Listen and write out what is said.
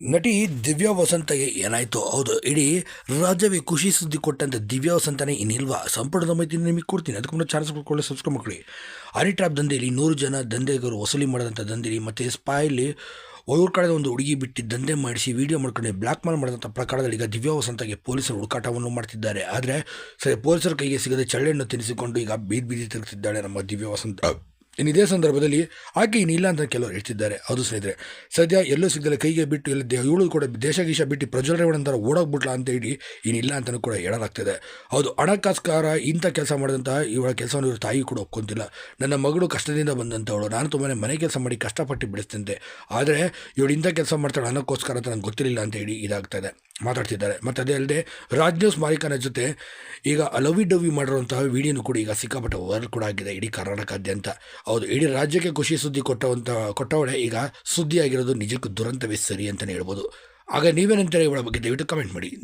ನಟಿ ದಿವ್ಯಾ ವಸಂತಗೆ ಏನಾಯಿತು ಹೌದು, ಇಡೀ ರಾಜ್ಯವೇ ಖುಷಿ ಸುದ್ದಿ ಕೊಟ್ಟಂತ ದಿವ್ಯಾ ವಸಂತನೇ ಇನ್ನಿಲ್ವಾ? ಸಂಪುಟದ ಮಾಹಿತಿ ನಿಮಗೆ ಕೊಡ್ತೀನಿ, ಅದಕ್ಕೆ ಮುಂದೆ ಚಾನ್ಸ್ ಕೊಡ್ಕೊಳ್ಳಿ ಸಬ್ಸ್ಕ್ರೈಬ್ ಮಾಡ್ಕೊಳ್ಳಿ. ಹನಿ ಟ್ರಾಪ್ ದಂಧೆಯಲ್ಲಿ ನೂರು ಜನ ದಂಧೆಗರು ವಸೂಲಿ ಮಾಡಿದಂಥ ದಂಧೆಯಲ್ಲಿ ಮತ್ತು ಸ್ಪಾಯಲ್ಲಿ ಅವ್ರ ಕಡೆ ಒಂದು ಹುಡುಗಿ ಬಿಟ್ಟು ದಂಧೆ ಮಾಡಿಸಿ ವಿಡಿಯೋ ಮಾಡ್ಕೊಂಡು ಬ್ಲ್ಯಾಕ್ ಮೇಲ್ ಮಾಡಿದಂಥ ಪ್ರಕರಣದಲ್ಲಿ ಈಗ ದಿವ್ಯಾ ವಸಂತಗೆ ಪೊಲೀಸರು ಹುಡುಕಾಟವನ್ನು ಮಾಡ್ತಿದ್ದಾರೆ. ಆದರೆ ಸರಿ, ಪೊಲೀಸರ ಕೈಗೆ ಸಿಗದೆ ಚಳ್ಳೆಯನ್ನು ತಿನ್ನಿಸಿಕೊಂಡು ಈಗ ಬೀದಿ ಬೀದಿ ತಿರುಗುತ್ತಿದ್ದಾಳೆ ನಮ್ಮ ದಿವ್ಯಾ ವಸಂತ. ಇನ್ನು ಇದೇ ಸಂದರ್ಭದಲ್ಲಿ ಆಕೆ ಇನ್ನಿಲ್ಲ ಅಂತ ಕೆಲವರು ಹೇಳ್ತಿದ್ದಾರೆ. ಅದು ಸ್ನೇಹಿತರೆ, ಸದ್ಯ ಎಲ್ಲೂ ಸಿಗದಲ್ಲ ಕೈಗೆ ಬಿಟ್ಟು ಎಲ್ಲ ಇವಳು ಕೂಡ ದೇಶ ಗೀಶ ಬಿಟ್ಟು ಪ್ರಜ್ವಲರೇವಣಂತರ ಓಡೋಗ್ಬಿಟ್ಲ ಅಂತ ಹೇಳಿ ಇನ್ನಿಲ್ಲ ಅಂತಲೂ ಕೂಡ ಹೇಳಲಾಗ್ತಿದೆ. ಹೌದು, ಹಣಕ್ಕೋಸ್ಕರ ಇಂಥ ಕೆಲಸ ಮಾಡಿದಂತಹ ಇವಳ ಕೆಲಸವನ್ನು ಇವ್ರ ತಾಯಿ ಕೂಡ ಒಪ್ಕೊಂತಿಲ್ಲ. ನನ್ನ ಮಗಳು ಕಷ್ಟದಿಂದ ಬಂದಂಥವಳು ನಾನು ತುಂಬಾ ಮನೆ ಕೆಲಸ ಮಾಡಿ ಕಷ್ಟಪಟ್ಟು ಬೆಳೆಸ್ತಂತೆ ಆದರೆ ಇವಳು ಇಂಥ ಕೆಲಸ ಮಾಡ್ತಾಳೆ ಹಣಕ್ಕೋಸ್ಕರ ಅಂತ ನಂಗೆ ಗೊತ್ತಿರಲಿಲ್ಲ ಅಂತ ಹೇಳಿ ಇದಾಗ್ತಾಯಿದೆ ಮಾತಾಡ್ತಿದ್ದಾರೆ. ಮತ್ತು ಅದೇ ಅಲ್ಲದೆ ರಾಜ್ ನ್ಯೂಸ್ ಮಾಲೀಕನ ಜೊತೆ ಈಗ ಅಲವಿ ಡವಿ ಮಾಡಿರುವಂತಹ ವಿಡಿಯೋನು ಕೂಡ ಈಗ ಸಿಕ್ಕಾಪಟ್ಟೆ ವೈರಲ್ ಕೂಡ ಆಗಿದೆ ಇಡೀ ಕರ್ನಾಟಕಾದ್ಯಂತ. ಹೌದು, ಇಡೀ ರಾಜ್ಯಕ್ಕೆ ಖುಷಿ ಸುದ್ದಿ ಕೊಟ್ಟವಂಥ ಕೊಟ್ಟವಳೆ ಈಗ ಸುದ್ದಿಯಾಗಿರೋದು ನಿಜಕ್ಕೂ ದುರಂತವೇ ಸರಿ ಅಂತಲೇ ಹೇಳ್ಬೋದು. ಆಗ ನೀವೇನಂತಾರೆ ಇವಳ ಬಗ್ಗೆ ದಯವಿಟ್ಟು ಕಮೆಂಟ್ ಮಾಡಿ.